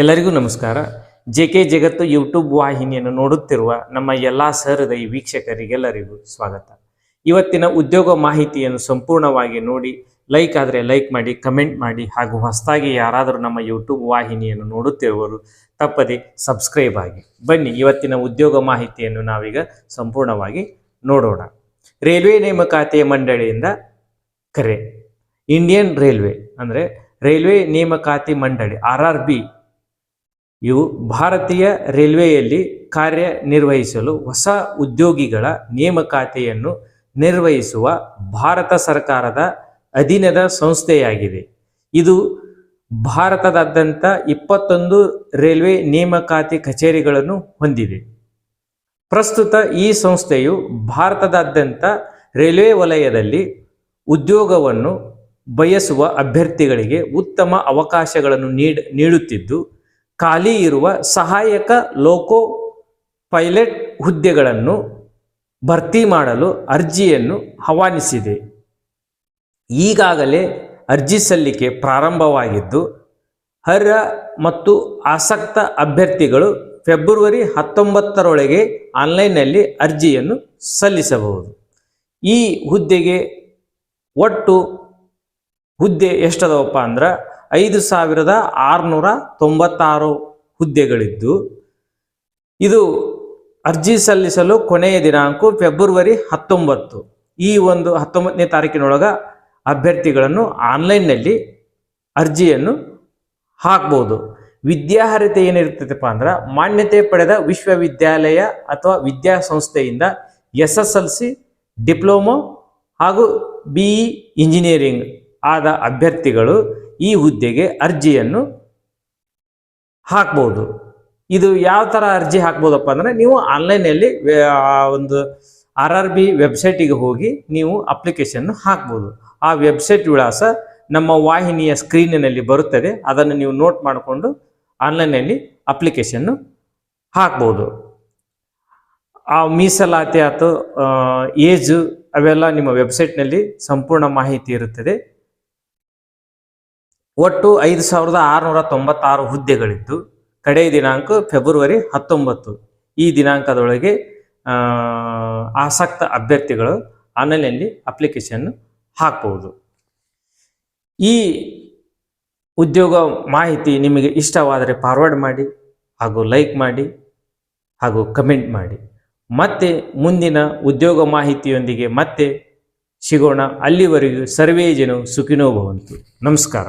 ಎಲ್ಲರಿಗೂ ನಮಸ್ಕಾರ. J K ಜಗತ್ತು ಯೂಟ್ಯೂಬ್ ವಾಹಿನಿಯನ್ನು ನೋಡುತ್ತಿರುವ ನಮ್ಮ ಎಲ್ಲ ಸಹೃದಯ ವೀಕ್ಷಕರಿಗೆಲ್ಲರಿಗೂ ಸ್ವಾಗತ. ಇವತ್ತಿನ ಉದ್ಯೋಗ ಮಾಹಿತಿಯನ್ನು ಸಂಪೂರ್ಣವಾಗಿ ನೋಡಿ ಲೈಕ್ ಆದರೆ ಲೈಕ್ ಮಾಡಿ ಕಮೆಂಟ್ ಮಾಡಿ ಹಾಗೂ ಹೊಸದಾಗಿ ಯಾರಾದರೂ ನಮ್ಮ ಯೂಟ್ಯೂಬ್ ವಾಹಿನಿಯನ್ನು ನೋಡುತ್ತಿರುವವರು ತಪ್ಪದೆ ಸಬ್ಸ್ಕ್ರೈಬ್ ಆಗಿ. ಬನ್ನಿ, ಇವತ್ತಿನ ಉದ್ಯೋಗ ಮಾಹಿತಿಯನ್ನು ನಾವೀಗ ಸಂಪೂರ್ಣವಾಗಿ ನೋಡೋಣ. ರೈಲ್ವೆ ನೇಮಕಾತಿಯ ಮಂಡಳಿಯಿಂದ ಕರೆ. ಇಂಡಿಯನ್ ರೈಲ್ವೆ ಅಂದರೆ ರೈಲ್ವೆ ನೇಮಕಾತಿ ಮಂಡಳಿ ಆರ್ ಆರ್ ಬಿ ಇವು ಭಾರತೀಯ ರೈಲ್ವೆಯಲ್ಲಿ ಕಾರ್ಯನಿರ್ವಹಿಸಲು ಹೊಸ ಉದ್ಯೋಗಿಗಳ ನೇಮಕಾತಿಯನ್ನು ನಿರ್ವಹಿಸುವ ಭಾರತ ಸರ್ಕಾರದ ಅಧೀನದ ಸಂಸ್ಥೆಯಾಗಿದೆ. ಇದು ಭಾರತದಾದ್ಯಂತ ಇಪ್ಪತ್ತೊಂದು ರೈಲ್ವೆ ನೇಮಕಾತಿ ಕಚೇರಿಗಳನ್ನು ಹೊಂದಿದೆ. ಪ್ರಸ್ತುತ ಈ ಸಂಸ್ಥೆಯು ಭಾರತದಾದ್ಯಂತ ರೈಲ್ವೆ ವಲಯದಲ್ಲಿ ಉದ್ಯೋಗವನ್ನು ಬಯಸುವ ಅಭ್ಯರ್ಥಿಗಳಿಗೆ ಉತ್ತಮ ಅವಕಾಶಗಳನ್ನು ನೀಡ, ನೀಡುತ್ತಿದ್ದು ಖಾಲಿ ಇರುವ ಸಹಾಯಕ ಲೋಕೋ ಪೈಲಟ್ ಹುದ್ದೆಗಳನ್ನು ಭರ್ತಿ ಮಾಡಲು ಅರ್ಜಿಯನ್ನು ಆಹ್ವಾನಿಸಿದೆ ಈಗಾಗಲೇ ಅರ್ಜಿ ಸಲ್ಲಿಕೆ ಪ್ರಾರಂಭವಾಗಿದ್ದು, ಅರ್ಹ ಮತ್ತು ಆಸಕ್ತ ಅಭ್ಯರ್ಥಿಗಳು ಫೆಬ್ರವರಿ ಹತ್ತೊಂಬತ್ತರೊಳಗೆ ಆನ್ಲೈನ್ನಲ್ಲಿ ಅರ್ಜಿಯನ್ನು ಸಲ್ಲಿಸಬಹುದು. ಈ ಹುದ್ದೆಗೆ ಒಟ್ಟು ಹುದ್ದೆ ಎಷ್ಟದವಪ್ಪ ಅಂದ್ರೆ ಐದು ಸಾವಿರದ ಆರುನೂರ ತೊಂಬತ್ತಾರು ಹುದ್ದೆಗಳಿದ್ದು, ಇದು ಅರ್ಜಿ ಸಲ್ಲಿಸಲು ಕೊನೆಯ ದಿನಾಂಕ ಫೆಬ್ರವರಿ ಹತ್ತೊಂಬತ್ತು. ಈ ಒಂದು ಹತ್ತೊಂಬತ್ತನೇ ತಾರೀಕಿನೊಳಗ ಅಭ್ಯರ್ಥಿಗಳನ್ನು ಆನ್ಲೈನ್ನಲ್ಲಿ ಅರ್ಜಿಯನ್ನು ಹಾಕ್ಬೋದು. ವಿದ್ಯಾರ್ಹತೆ ಏನಿರ್ತೈತಪ್ಪ ಅಂದ್ರೆ, ಮಾನ್ಯತೆ ಪಡೆದ ವಿಶ್ವವಿದ್ಯಾಲಯ ಅಥವಾ ವಿದ್ಯಾಸಂಸ್ಥೆಯಿಂದ S S L C diploma ಹಾಗೂ ಬಿ ಇ ಇಂಜಿನಿಯರಿಂಗ್ ಆದ ಅಭ್ಯರ್ಥಿಗಳು ಈ ಹುದ್ದೆಗೆ ಅರ್ಜಿಯನ್ನು ಹಾಕ್ಬೋದು. ಇದು ಯಾವ ಥರ ಅರ್ಜಿ ಹಾಕ್ಬೋದಪ್ಪ ಅಂದರೆ ನೀವು ಆನ್ಲೈನಲ್ಲಿ ಒಂದು ಆರ್ ಆರ್ ಬಿ ವೆಬ್ಸೈಟಿಗೆ ಹೋಗಿ ನೀವು ಅಪ್ಲಿಕೇಶನ್ ಹಾಕ್ಬೋದು. ಆ ವೆಬ್ಸೈಟ್ ವಿಳಾಸ ನಮ್ಮ ವಾಹಿನಿಯ ಸ್ಕ್ರೀನಿನಲ್ಲಿ ಬರುತ್ತದೆ. ಅದನ್ನು ನೀವು ನೋಟ್ ಮಾಡಿಕೊಂಡು ಆನ್ಲೈನಲ್ಲಿ ಅಪ್ಲಿಕೇಶನ್ನು ಹಾಕ್ಬೋದು. ಆ ಮೀಸಲಾತಿ ಆತು ಏಜು ಅವೆಲ್ಲ ನಿಮ್ಮ ವೆಬ್ಸೈಟ್ನಲ್ಲಿ ಸಂಪೂರ್ಣ ಮಾಹಿತಿ ಇರುತ್ತದೆ. ಒಟ್ಟು ಐದು ಸಾವಿರದ ಆರುನೂರ ತೊಂಬತ್ತಾರು ಹುದ್ದೆಗಳಿದ್ದು, ಕಡೆಯ ದಿನಾಂಕ ಫೆಬ್ರವರಿ ಹತ್ತೊಂಬತ್ತು. ಈ ದಿನಾಂಕದೊಳಗೆ ಆಸಕ್ತ ಅಭ್ಯರ್ಥಿಗಳು ಆನ್ಲೈನಲ್ಲಿ ಅಪ್ಲಿಕೇಶನ್ ಹಾಕ್ಬೋದು. ಈ ಉದ್ಯೋಗ ಮಾಹಿತಿ ನಿಮಗೆ ಇಷ್ಟವಾದರೆ ಫಾರ್ವರ್ಡ್ ಮಾಡಿ, ಹಾಗೂ ಲೈಕ್ ಮಾಡಿ, ಹಾಗೂ ಕಮೆಂಟ್ ಮಾಡಿ. ಮತ್ತೆ ಮುಂದಿನ ಉದ್ಯೋಗ ಮಾಹಿತಿಯೊಂದಿಗೆ ಮತ್ತೆ ಸಿಗೋಣ. ಅಲ್ಲಿವರೆಗೂ ಸರ್ವೇ ಸುಖಿನೋ ಭವಂತು. ನಮಸ್ಕಾರ.